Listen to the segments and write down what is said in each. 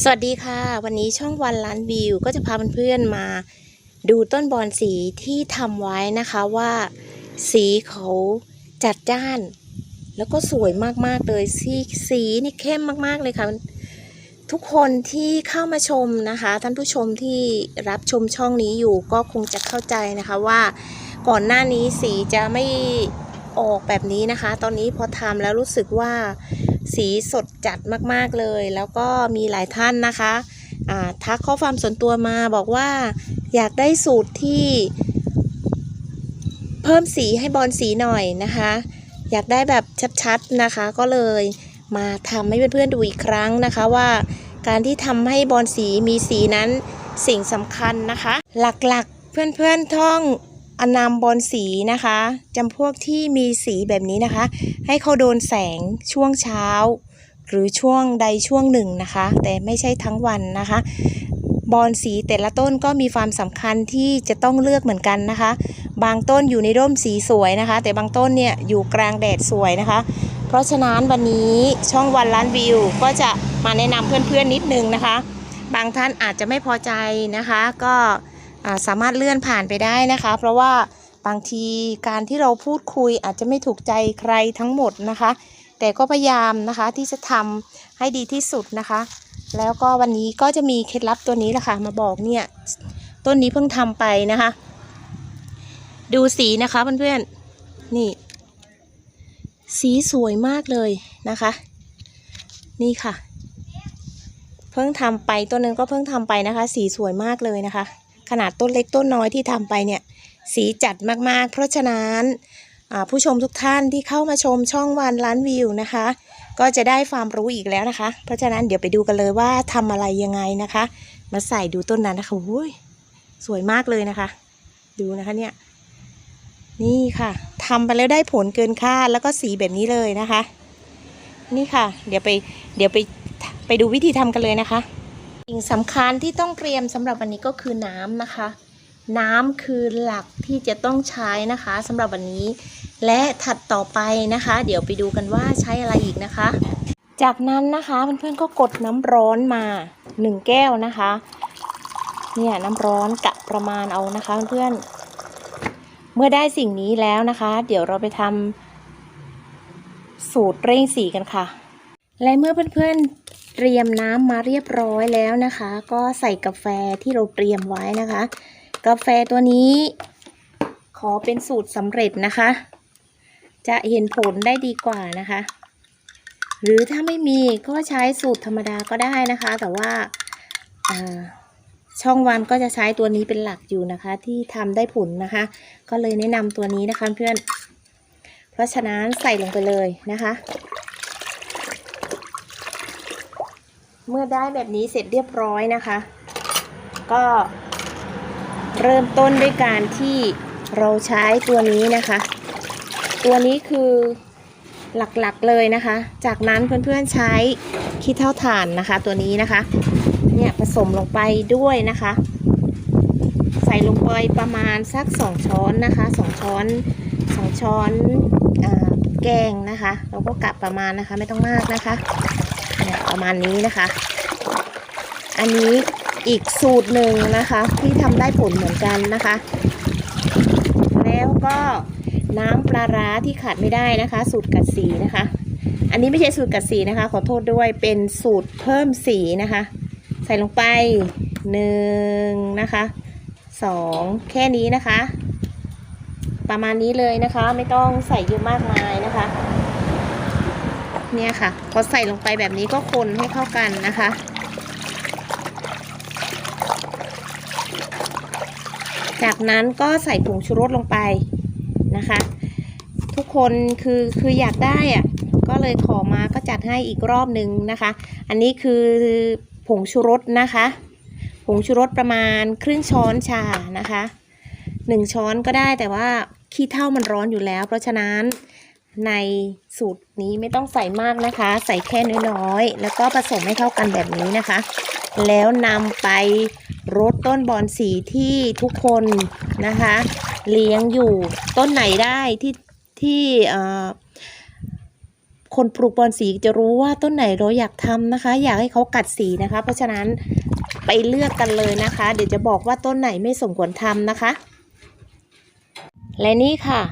สวัสดีค่ะ วันนี้ช่องวันล้านวิวก็จะพาเพื่อนๆมาดูต้นบอนสีที่ทำไว้นะคะว่า สีเขาจัดจ้าน แล้วก็สวยมากๆเลยสีสีนี่เข้มมากๆเลยค่ะ ทุกคนที่เข้ามาชมนะคะ ท่านผู้ชมที่รับชมช่องนี้อยู่ก็คงจะเข้าใจนะคะว่าก่อนหน้านี้สีจะไม่ออกแบบนี้นะคะ ตอนนี้พอทำแล้วรู้สึกว่า สีสดจัดมากๆเลย แล้วก็มีหลายท่านนะคะทักข้อความส่วนตัวมาบอกว่าอยากได้สูตรที่เพิ่มสีให้บอลสีหน่อยนะคะ อยากได้แบบชัดๆนะคะ ก็เลยมาทำให้เพื่อนๆดูอีกครั้งนะคะว่า การที่ทำให้บอลสีมีสีนั้นสิ่งสำคัญนะคะ หลักๆเพื่อนๆท่อง อนามบอลสีนะคะจำพวกที่มีสีแบบนี้นะคะ ให้เขาโดนแสงช่วงเช้า หรือช่วงใดช่วงหนึ่งนะคะ แต่ไม่ใช่ทั้งวันนะคะ บอลสีแต่ละต้นก็มีความสำคัญที่จะต้องเลือกเหมือนกันนะคะ บางต้นอยู่ในร่มสีสวยนะคะ แต่บางต้นเนี่ยอยู่กลางแดดสวยนะคะ เพราะฉะนั้นวันนี้ช่องวันล้านวิว ก็จะมาแนะนำเพื่อนๆนิดนึงนะคะ บางท่านอาจจะไม่พอใจนะคะก็ สามารถเลื่อนผ่านไปได้นะคะ เพราะว่าบางทีการที่เราพูดคุยอาจจะไม่ถูกใจใครทั้งหมดนะคะ แต่ก็พยายามนะคะที่จะทำให้ดีที่สุดนะคะ แล้วก็วันนี้ก็จะมีเคล็ดลับตัวนี้แหละค่ะมาบอกเนี่ยต้นนี้เพิ่งทำไปนะคะ ดูสีนะคะเพื่อนๆนี่ สีสวยมากเลยนะคะ นี่ค่ะ เพิ่งทำไปต้นนั้นก็เพิ่งทำไปนะคะ สีสวยมากเลยนะคะ ขนาดต้นเล็กต้นน้อยที่ทำไปเนี่ย สีจัดมากๆ เพราะฉะนั้นผู้ชมทุกท่านที่เข้ามาชมช่องวันล้านวิวนะคะ ก็จะได้ความรู้อีกแล้วนะคะ เพราะฉะนั้นเดี๋ยวไปดูกันเลยว่าทำอะไรยังไงนะคะ มาใส่ดูต้นนั้นนะคะโอ้ยสวยมากเลยนะคะ ดูนะคะเนี่ยนี่ค่ะทำไปแล้วได้ผลเกินคาดแล้วก็สีแบบนี้เลยนะคะ นี่ค่ะ เดี๋ยวไปเดี๋ยวไปไปดูวิธีทำกันเลยนะคะ สิ่งสำคัญที่ต้องเตรียมสำหรับวันนี้ก็คือน้ำนะคะ น้ำคือหลักที่จะต้องใช้นะคะสำหรับวันนี้ และถัดต่อไปนะคะ เดี๋ยวไปดูกันว่าใช้อะไรอีกนะคะ จากนั้นนะคะเพื่อนๆก็กดน้ำร้อนมาหนึ่งแก้วนะคะเนี่ยน้ำร้อนกะประมาณเอานะคะเพื่อนๆเมื่อได้สิ่งนี้แล้วนะคะ เดี๋ยวเราไปทำสูตรเร่งสีกันค่ะ และเมื่อเพื่อนๆ เตรียมน้ำมาเรียบร้อยแล้วนะคะ ก็ใส่กาแฟที่เราเตรียมไว้นะคะ กาแฟตัวนี้ ขอเป็นสูตรสำเร็จนะคะ จะเห็นผลได้ดีกว่านะคะ หรือถ้าไม่มีก็ใช้สูตรธรรมดาก็ได้นะคะ แต่ว่าช่องวันก็จะใช้ตัวนี้เป็นหลักอยู่นะคะ ที่ทำได้ผลนะคะ ก็เลยแนะนำตัวนี้นะคะเพื่อน เพราะฉะนั้นใส่ลงไปเลยนะคะ เมื่อได้แบบนี้เสร็จเรียบร้อยนะคะ ก็เริ่มต้นด้วยการที่เราใช้ตัวนี้นะคะ ตัวนี้คือหลักๆเลยนะคะ จากนั้นเพื่อนๆใช้ขี้เท่าถ่านนะคะ ตัวนี้นะคะ เนี่ยผสมลงไปด้วยนะคะ ใส่ลงไปประมาณสักสองช้อนนะคะสองช้อนสองช้อนอแกงนะคะ เราก็กลับประมาณนะคะไม่ต้องมากนะคะ ประมาณนี้นะคะ อันนี้อีกสูตรหนึ่งนะคะ ที่ทำได้ผลเหมือนกันนะคะ แล้วก็น้ำปลาร้าที่ขาดไม่ได้นะคะ สูตรกัดสีนะคะ อันนี้ไม่ใช่สูตรกัดสีนะคะ ขอโทษด้วยเป็นสูตรเพิ่มสีนะคะ ใส่ลงไปหนึ่งนะคะสองแค่นี้นะคะ ประมาณนี้เลยนะคะ ไม่ต้องใส่เยอะมากมายนะคะ เนี่ยค่ะ พอใส่ลงไปแบบนี้ก็คนให้เข้ากันนะคะ จากนั้นก็ใส่ผงชูรสลงไปนะคะ ทุกคนคือคืออยากได้อะก็เลยขอมาก็จัดให้อีกรอบหนึ่งนะคะ อันนี้คือผงชูรสนะคะ ผงชูรสประมาณครึ่งช้อนชานะคะหนึ่งช้อนก็ได้แต่ว่าขี้เท่ามันร้อนอยู่แล้ว เพราะฉะนั้น ในสูตรนี้ไม่ต้องใส่มากนะคะ ใส่แค่น้อยๆ แล้วก็ผสมให้เข้ากันแบบนี้นะคะ แล้วนำไปรดต้นบอนสีที่ทุกคนนะคะ เลี้ยงอยู่ต้นไหนได้ที่ที่เอ่อคนปลูกบอนสีจะรู้ว่าต้นไหนเราอยากทำนะคะ อยากให้เขากัดสีนะคะ เพราะฉะนั้นไปเลือกกันเลยนะคะ เดี๋ยวจะบอกว่าต้นไหนไม่สมควรทำนะคะ และนี่ค่ะ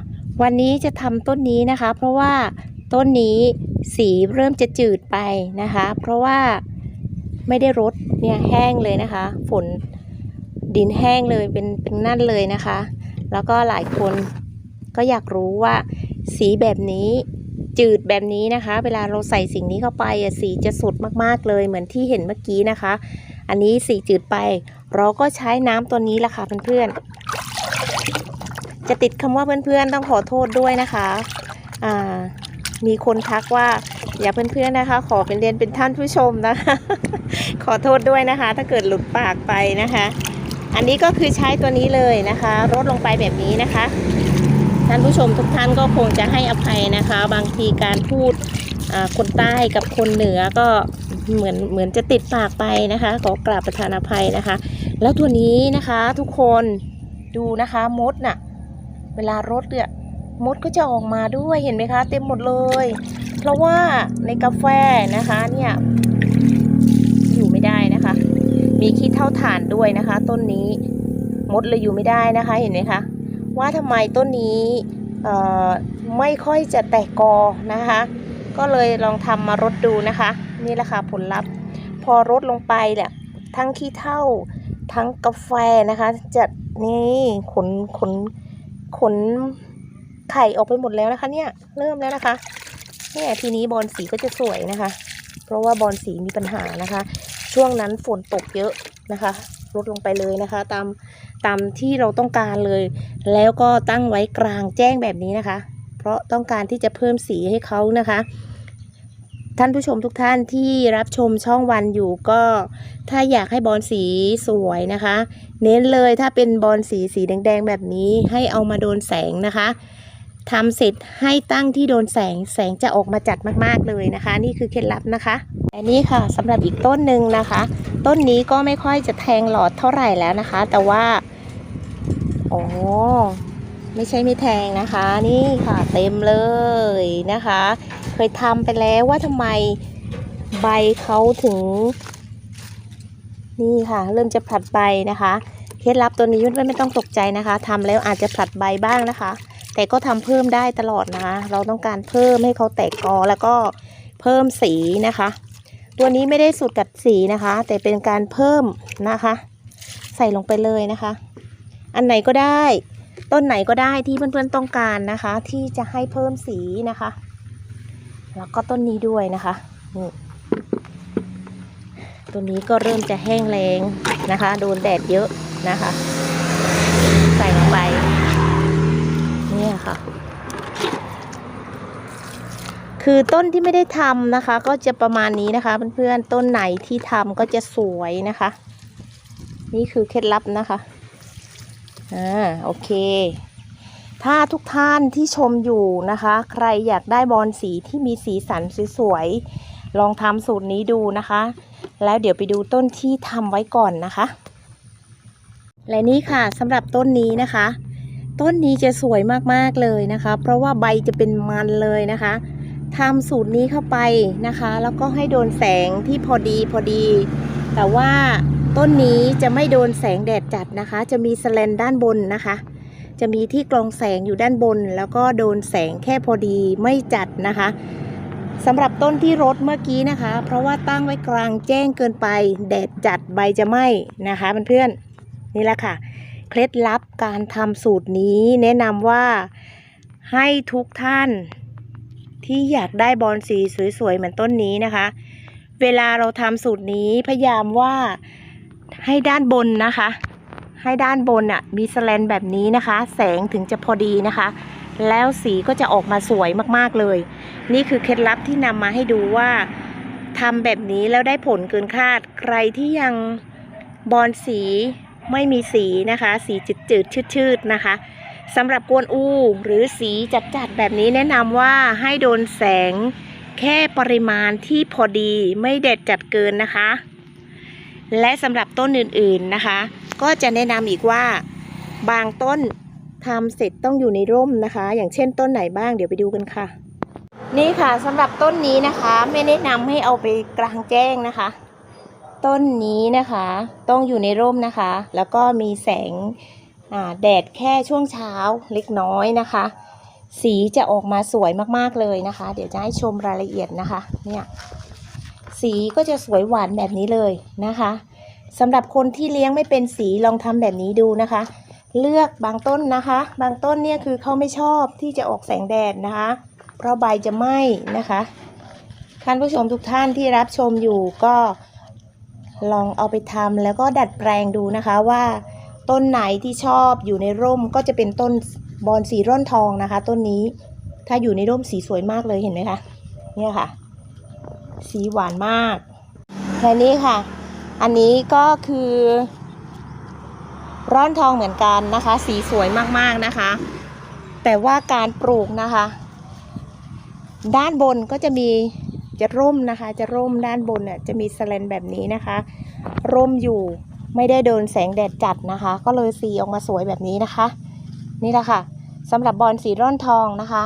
วันนี้จะทำต้นนี้นะคะ เพราะว่าต้นนี้สีเริ่มจะจืดไปนะคะ เพราะว่าไม่ได้รดเนี่ยแห้งเลยนะคะ ฝนดินแห้งเลยเป็นเป็นนั่นเลยนะคะ แล้วก็หลายคนก็อยากรู้ว่าสีแบบนี้จืดแบบนี้นะคะ เวลาเราใส่สิ่งนี้เข้าไปสีจะสุดมากๆเลยเหมือนที่เห็นเมื่อกี้นะคะ อันนี้สีจืดไป เราก็ใช้น้ำตัวนี้ละค่ะเพื่อนๆ จะติดคำว่าเพื่อนๆต้องขอโทษด้วยนะคะอ่ามีคนทักว่าอย่าเพื่อนๆนะคะ ขอเป็นเรียนเป็นท่านผู้ชมนะคะ ขอโทษด้วยนะคะ ถ้าเกิดหลุดปากไปนะคะ อันนี้ก็คือใช้ตัวนี้เลยนะคะลดลงไปแบบนี้นะคะ ท่านผู้ชมทุกท่านก็คงจะให้อภัยนะคะ บางทีการพูดคนใต้กับคนเหนือก็เหมือนเหมือนจะติดปากไปนะคะขอกราบประทานอภัยนะคะ แล้วตัวนี้นะคะทุกคนดูนะคะมดน่ะ เวลารดเนี่ยมดก็จะออกมาด้วยเห็นไหมคะ เต็มหมดเลย เพราะว่าในกาแฟนะคะเนี่ยอยู่ไม่ได้นะคะ มีขี้เท่าฐานด้วยนะคะ ต้นนี้มดเลยอยู่ไม่ได้นะคะเห็นไหมคะว่าทำไมต้นนี้ไม่ค่อยจะแตกกอนะคะ ก็เลยลองทำมารดดูนะคะ นี่แหละค่ะผลลัพธ์ พอรดลงไปเนี่ยทั้งขี้เท่าทั้งกาแฟนะคะจะนี่ขนขน ขนไข่ออกไปหมดแล้วนะคะ เนี่ย เริ่มแล้วนะคะเนี่ยทีนี้บอลสีก็จะสวยนะคะ เพราะว่าบอลสีมีปัญหานะคะ ช่วงนั้นฝนตกเยอะนะคะลดลงไปเลยนะคะ ตามตามที่เราต้องการเลย แล้วก็ตั้งไว้กลางแจ้งแบบนี้นะคะ เพราะต้องการที่จะเพิ่มสีให้เขานะคะ ท่านผู้ชมทุกท่านที่รับชมช่องวันอยู่ก็ ถ้าอยากให้บอลสีสวยนะคะ เน้นเลยถ้าเป็นบอลสีสีแดงๆแบบนี้ให้เอามาโดนแสงนะคะทำเสร็จให้ตั้งที่โดนแสงแสงจะออกมาจัดมากๆเลยนะคะ นี่คือเคล็ดลับนะคะอันนี้ค่ะสำหรับอีกต้นหนึ่งนะคะ ต้นนี้ก็ไม่ค่อยจะแทงหลอดเท่าไหร่แล้วนะคะ แต่ว่า โอ้ ไม่ใช่ไม่แทงนะคะ นี่ค่ะเต็มเลยนะคะ เคยทำไปแล้วว่าทำไมใบเขาถึง นี่ค่ะ เริ่มจะผลัดใบนะคะเคล็ดลับตัวนี้เพื่อนไม่ต้องตกใจนะคะทำแล้วอาจจะผลัดใบบ้างนะคะ แต่ก็ทำเพิ่มได้ตลอดนะคะ เราต้องการเพิ่มให้เขาแตกกอแล้วก็เพิ่มสีนะคะ ตัวนี้ไม่ได้สูตรกัดสีนะคะ แต่เป็นการเพิ่มนะคะ ใส่ลงไปเลยนะคะ อันไหนก็ได้ ต้นไหนก็ได้ที่เพื่อนๆต้องการนะคะ ที่จะให้เพิ่มสีนะคะ แล้วก็ต้นนี้ด้วยนะคะนี่ตัวนี้ก็เริ่มจะแห้งแรงนะคะ โดนแดดเยอะนะคะ ใส่ลงไปเนี่ยค่ะ คือต้นที่ไม่ได้ทำนะคะ ก็จะประมาณนี้นะคะเพื่อนๆต้นไหนที่ทำก็จะสวยนะคะ นี่คือเคล็ดลับนะคะ อ่าโอเค ถ้าทุกท่านที่ชมอยู่นะคะ ใครอยากได้บอลสีที่มีสีสันสวยๆลองทำสูตรนี้ดูนะคะ แล้วเดี๋ยวไปดูต้นที่ทำไว้ก่อนนะคะ และนี่ค่ะสำหรับต้นนี้นะคะ ต้นนี้จะสวยมากๆเลยนะคะ เพราะว่าใบจะเป็นมันเลยนะคะทำสูตรนี้เข้าไปนะคะ แล้วก็ให้โดนแสงที่พอดีพอดี แต่ว่า ต้นนี้จะไม่โดนแสงแดดจัดนะคะ จะมีสแลนด้านบนนะคะ จะมีที่กรองแสงอยู่ด้านบน แล้วก็โดนแสงแค่พอดีไม่จัดนะคะสำหรับต้นที่รดเมื่อกี้นะคะ เพราะว่าตั้งไว้กลางแจ้งเกินไป แดดจัดใบจะไหม้นะคะเพื่อนๆนี่แหละค่ะ เคล็ดลับการทำสูตรนี้แนะนำว่าให้ทุกท่าน ที่อยากได้บอลสีสวยๆเหมือนต้นนี้นะคะ เวลาเราทำสูตรนี้พยายามว่า ให้ด้านบนนะคะ ให้ด้านบนอะมีสแลนแบบนี้นะคะ แสงถึงจะพอดีนะคะ แล้วสีก็จะออกมาสวยมากๆเลย นี่คือเคล็ดลับที่นำมาให้ดูว่าทำแบบนี้แล้วได้ผลเกินคาด ใครที่ยังบอลสีไม่มีสีนะคะ สีจืดๆชืดๆนะคะสำหรับกวนอูหรือสีจัดๆแบบนี้แนะนำว่าให้โดนแสงแค่ปริมาณที่พอดีไม่เด็ดจัดเกินนะคะ และสำหรับต้นอื่นๆนะคะ ก็จะแนะนำอีกว่าบางต้นทำเสร็จต้องอยู่ในร่มนะคะ อย่างเช่นต้นไหนบ้างเดี๋ยวไปดูกันค่ะ นี่ค่ะสำหรับต้นนี้นะคะ ไม่แนะนำให้เอาไปกลางแจ้งนะคะ ต้นนี้นะคะต้องอยู่ในร่มนะคะ แล้วก็มีแสงแดดแค่ช่วงเช้าเล็กน้อยนะคะ สีจะออกมาสวยมากๆเลยนะคะ เดี๋ยวจะให้ชมรายละเอียดนะคะเนี่ย สีก็จะสวยหวานแบบนี้เลยนะคะสำหรับคนที่เลี้ยงไม่เป็นสีลองทำแบบนี้ดูนะคะ เลือกบางต้นนะคะ บางต้นเนี่ยคือเขาไม่ชอบที่จะออกแสงแดดนะคะ เพราะใบจะไหม้นะคะท่านผู้ชมทุกท่านที่รับชมอยู่ก็ลองเอาไปทำแล้วก็ดัดแปลงดูนะคะว่าต้นไหนที่ชอบอยู่ในร่มก็จะเป็นต้นบอนสีร่อนทองนะคะ ต้นนี้ถ้าอยู่ในร่มสีสวยมากเลยเห็นไหมคะเนี่ยค่ะ สีหวานมากแค่นี้ค่ะ อันนี้ก็คือ ร่อนทองเหมือนกันนะคะ สีสวยมากๆนะคะ แต่ว่าการปลูกนะคะ ด้านบนก็จะมีจะร่มนะคะ จะร่มด้านบนน่ะจะมีสแลนแบบนี้นะคะ ร่มอยู่ไม่ได้โดนแสงแดดจัดนะคะ ก็เลยสีออกมาสวยแบบนี้นะคะ นี่แหละค่ะสำหรับบอลสีร่อนทองนะคะ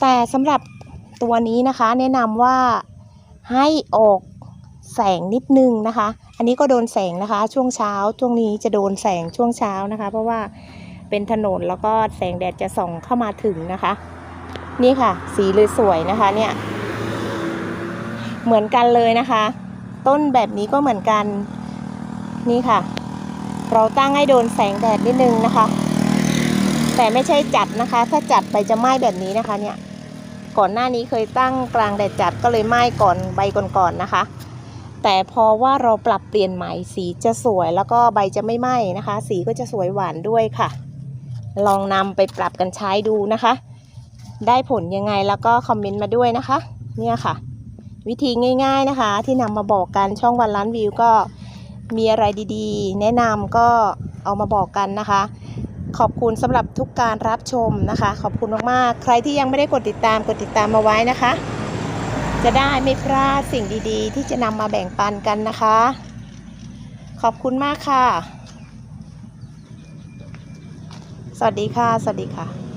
แต่สำหรับตัวนี้นะคะ แนะนำว่า ให้ออกแสงนิดนึงนะคะ อันนี้ก็โดนแสงนะคะ ช่วงเช้าช่วงนี้จะโดนแสงช่วงเช้านะคะ เพราะว่าเป็นถนนแล้วก็แสงแดดจะส่องเข้ามาถึงนะคะ นี่ค่ะ สีเลยสวยนะคะเนี่ย เหมือนกันเลยนะคะ ต้นแบบนี้ก็เหมือนกัน นี่ค่ะ เราตั้งให้โดนแสงแดดนิดนึงนะคะ แต่ไม่ใช่จัดนะคะ ถ้าจัดไปจะไหม้แบบนี้นะคะเนี่ย ก่อนหน้านี้เคยตั้งกลางแดดจัดก็เลยไหม้ก่อนใบก่อนๆนะคะ แต่พอว่าเราปรับเปลี่ยนใหม่สีจะสวยแล้วก็ใบจะไม่ไหม้นะคะ สีก็จะสวยหวานด้วยค่ะ ลองนำไปปรับกันใช้ดูนะคะ ได้ผลยังไงแล้วก็คอมเมนต์มาด้วยนะคะ เนี่ยค่ะ วิธีง่ายๆนะคะ ที่นำมาบอกกันช่องวันล้านวิวก็มีอะไรดีๆ แนะนำก็เอามาบอกกันนะคะ ขอบคุณสำหรับทุกการรับชมนะคะ ขอบคุณมากๆ ใครที่ยังไม่ได้กดติดตามกดติดตามมาไว้นะคะ จะได้ไม่พลาดสิ่งดีๆ ที่จะนำมาแบ่งปันกันนะคะ ขอบคุณมากค่ะ สวัสดีค่ะ สวัสดีค่ะ